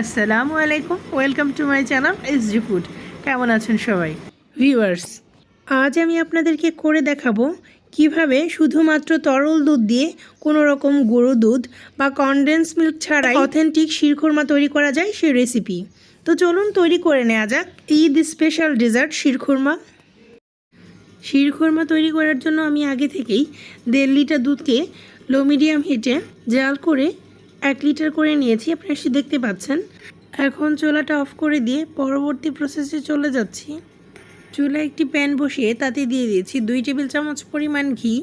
আসসালামু আলাইকুম welcome to my channel S G food কেমন আছেন সবাই? ভিউয়ার্স আজ আমি আপনাদেরকে করে দেখাবো কীভাবে শুধুমাত্র তরল দুধ দিয়ে কোনো রকম গুঁড়ো দুধ বা কনডেন্স মিল্ক ছাড়াই অথেন্টিক শিরখোরমা তৈরি করা যায় সেই রেসিপি তো চলুন তৈরি করে নেওয়া যাক ঈদ স্পেশাল ডেজার্ট শিরখোরমা। শিরখোরমা তৈরি করার জন্য আমি আগে থেকেই দেড় লিটার দুধকে লো মিডিয়াম হিটে জাল করে এক লিটার করে নিয়েছি, আপনারা সে দেখতে পাচ্ছেন। এখন চোলাটা অফ করে দিয়ে পরবর্তী প্রসেসে চলে যাচ্ছি। চুলায় একটি প্যান বসিয়ে তাতে দিয়ে দিয়েছি দুই টেবিল চামচ পরিমাণ ঘি।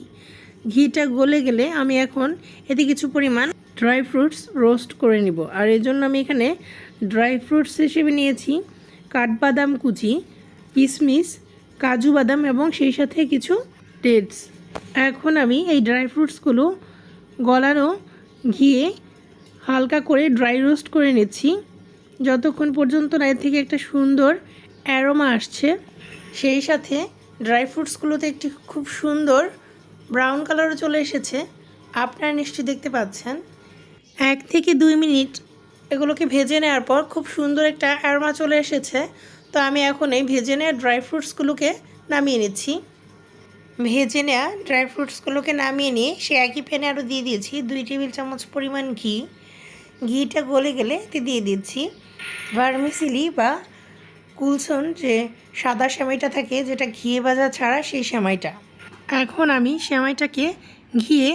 ঘিটা গলে গেলে আমি এখন এতে কিছু পরিমাণ ড্রাই ফ্রুটস রোস্ট করে নিব। আর এর জন্য আমি এখানে ড্রাই ফ্রুটস হিসেবে নিয়েছি কাঠবাদাম কুচি কিশমিশ কাজু বাদাম এবং সেই সাথে কিছু ডেটস এখন আমি এই ড্রাই ফ্রুটসগুলো গলানো ঘিয়ে হালকা করে ড্রাই রোস্ট করে নিচ্ছি। যতক্ষণ পর্যন্ত না এর থেকে একটা সুন্দর অ্যারোমা আসছে, সেই সাথে ড্রাই ফ্রুটসগুলোতে একটি খুব সুন্দর ব্রাউন কালারও চলে এসেছে। আপনারা নিশ্চয়ই দেখতে পাচ্ছেন। এক থেকে দুই মিনিট এগুলোকে ভেজে নেওয়ার পর খুব সুন্দর একটা অ্যারোমা চলে এসেছে। তো আমি এখন এই ভেজে নেওয়া ড্রাই ফ্রুটসগুলোকে নামিয়ে নিচ্ছি। ভেজে নেওয়া ড্রাই ফ্রুটসগুলোকে নামিয়ে নিয়ে সে একই প্যানে আরও দিয়ে দিয়েছি দুই টেবিল চামচ পরিমাণ ঘি। ঘিটা গলে গেলে এতে দিয়ে দিচ্ছি। ভার্মিসিলি বা কুলসন যে সাদা সেমাইটা থাকে, যেটা ঘিয়ে ভাজা ছাড়া সেই সেমাইটা। এখন আমি সেমাইটাকে ঘিয়ে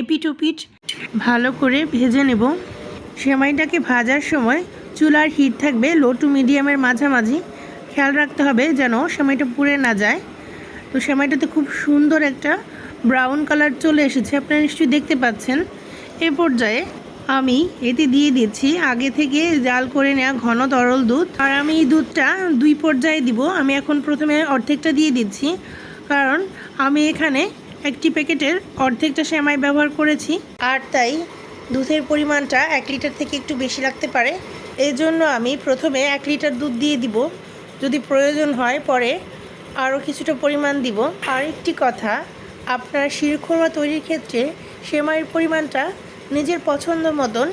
এপিটোপিট ভালো করে ভেজে নেব। সেমাইটাকে ভাজার সময় চুলার হিট থাকবে লো টু মিডিয়ামের মাঝামাঝি। খেয়াল রাখতে হবে যেন সেমাইটা পুড়ে না যায়। তো সেমাইটাতে খুব সুন্দর একটা ব্রাউন কালার চলে এসেছে, আপনারা নিশ্চয়ই দেখতে পাচ্ছেন। এ পর্যায়ে আমি এতে দিয়ে দিচ্ছি। আগে থেকে জাল করে নেওয়া ঘন তরল দুধ। আর আমি এই দুধটা দুই পর্যায়ে দিব। আমি এখন প্রথমে অর্ধেকটা দিয়ে দিচ্ছি। কারণ আমি এখানে একটি প্যাকেটের অর্ধেকটা সেমাই ব্যবহার করেছি। আর তাই দুধের পরিমাণটা এক লিটার থেকে একটু বেশি লাগতে পারে। এই জন্য আমি প্রথমে এক লিটার দুধ দিয়ে দিব। যদি প্রয়োজন হয় পরে আরও কিছুটা পরিমাণ দিব। আর একটি কথা, আপনার শিরখোরমা তৈরির ক্ষেত্রে সেমাইয়ের পরিমাণটা নিজের পছন্দ মতন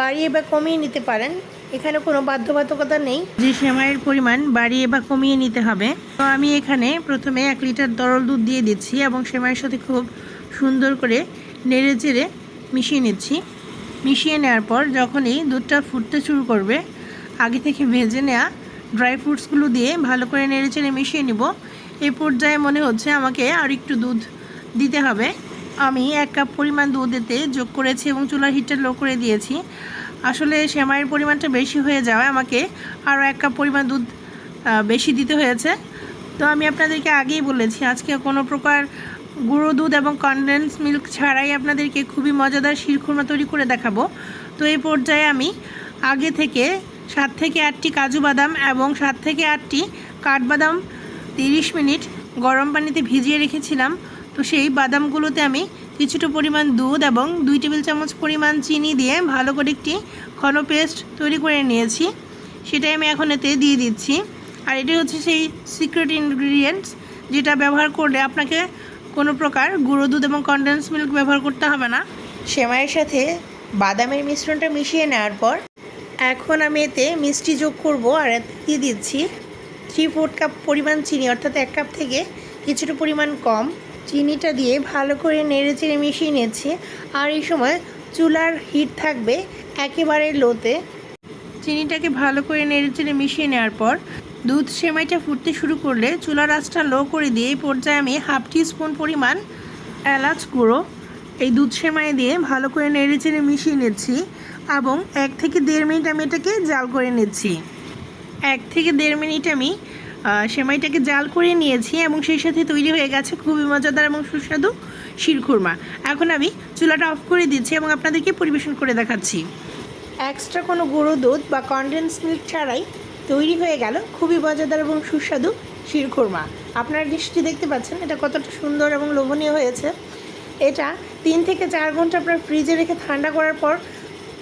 বাড়িয়ে বা কমিয়ে নিতে পারেন। এখানে কোনো বাধ্যবাধকতা নেই। যে সেমাইয়ের পরিমাণ বাড়িয়ে বা কমিয়ে নিতে হবে। তো আমি এখানে প্রথমে এক লিটার তরল দুধ দিয়ে দিচ্ছি এবং সেমাইয়ের সাথে খুব সুন্দর করে নেড়ে চেড়ে মিশিয়ে নিচ্ছি। মিশিয়ে নেওয়ার পর যখনই দুধটা ফুটতে শুরু করবে, আগে থেকে ভেজে নেওয়া ড্রাই ফ্রুটসগুলো দিয়ে ভালো করে নেড়ে চেড়ে মিশিয়ে নিব। এই পর্যায়ে মনে হচ্ছে আমাকে আর একটু দুধ দিতে হবে। আমি এক কাপ পরিমাণ দুধ এতে যোগ করেছি এবং চুলার হিটটা লো করে দিয়েছি। আসলে সেমাইয়ের পরিমাণটা বেশি হয়ে যাওয়ায় আমাকে আরও এক কাপ পরিমাণ দুধ বেশি দিতে হয়েছে। তো আমি আপনাদেরকে আগেই বলেছি, আজকে কোনো প্রকার গুঁড়ো দুধ এবং কনডেন্স মিল্ক ছাড়াই আপনাদেরকে খুবই মজাদার শিরখুরমা তৈরি করে দেখাবো। তো এই পর্যায়ে আমি আগে থেকে সাত থেকে আটটি কাজু বাদাম এবং সাত থেকে আটটি কাঠবাদাম তিরিশ মিনিট গরম পানিতে ভিজিয়ে রেখেছিলাম। তো সেই বাদামগুলোতে আমি কিছুটা পরিমাণ দুধ এবং দুই টেবিল চামচ পরিমাণ চিনি দিয়ে ভালো করে একটি ঘন পেস্ট তৈরি করে নিয়েছি। সেটাই আমি এখন এতে দিয়ে দিচ্ছি। আর এটি হচ্ছে সেই সিক্রেট ইনগ্রিডিয়েন্টস যেটা ব্যবহার করলে আপনাকে কোনো প্রকার গুঁড়ো দুধ এবং কনডেন্স মিল্ক ব্যবহার করতে হবে না। সেমাইয়ের সাথে বাদামের মিশ্রণটা মিশিয়ে নেওয়ার পর এখন আমি এতে মিষ্টি যোগ করব আর দিয়ে দিচ্ছি থ্রি ফোর কাপ পরিমাণ চিনি, অর্থাৎ এক কাপ থেকে কিছুটা পরিমাণ কম। চিনিটা দিয়ে ভালো করে নেড়ে চেড়ে মিশিয়ে নিচ্ছি আর এই সময় চুলার হিট থাকবে একেবারে লোতে। চিনিটাকে ভালো করে নেড়ে চেড়ে মিশিয়ে নেওয়ার পর দুধ সেমাইটা ফুটতে শুরু করলে চুলার আঁচটা লো করে দিয়ে এই পর্যায়ে আমি হাফ টি স্পুন পরিমাণ এলাচ গুঁড়ো এই দুধ সেমাই দিয়ে ভালো করে নেড়ে চেড়ে মিশিয়ে নিচ্ছি এবং এক থেকে দেড় মিনিট আমি এটাকে জাল করে নিচ্ছি। এক থেকে দেড় মিনিট আমি সেমাইটাকে জাল করে নিয়েছি এবং সেই সাথে তৈরি হয়ে গেছে খুবই মজাদার এবং সুস্বাদু শিরখুরমা এখন আমি চুলাটা অফ করে দিচ্ছি এবং আপনাদেরকে পরিবেশন করে দেখাচ্ছি। এক্সট্রা কোনো গুঁড়ো দুধ বা কনডেন্স মিল্ক ছাড়াই তৈরি হয়ে গেল খুবই মজাদার এবং সুস্বাদু শিরখুরমা আপনারা নিশ্চয়ই দেখতে পাচ্ছেন এটা কতটা সুন্দর এবং লোভনীয় হয়েছে। এটা তিন থেকে চার ঘণ্টা আপনার ফ্রিজে রেখে ঠান্ডা করার পর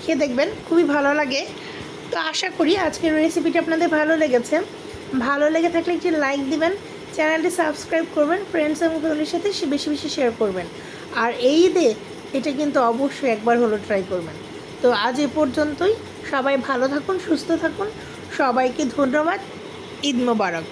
খেয়ে দেখবেন, খুবই ভালো লাগে। তো আশা করি আজকের রেসিপিটা আপনাদের ভালো লেগেছে। ভালো লেগে থাকলে একটি লাইক দিবেন চ্যানেলটি সাবস্ক্রাইব করবেন ফ্রেন্ডস এবং ফ্যামিলির সাথে বেশি বেশি শেয়ার করবেন। আর এই ঈদে এটা কিন্তু অবশ্যই একবার হলো ট্রাই করবেন। তো আজ এ পর্যন্তই, সবাই ভালো থাকুন, সুস্থ থাকুন, সবাইকে ধন্যবাদ, ঈদ মোবারক।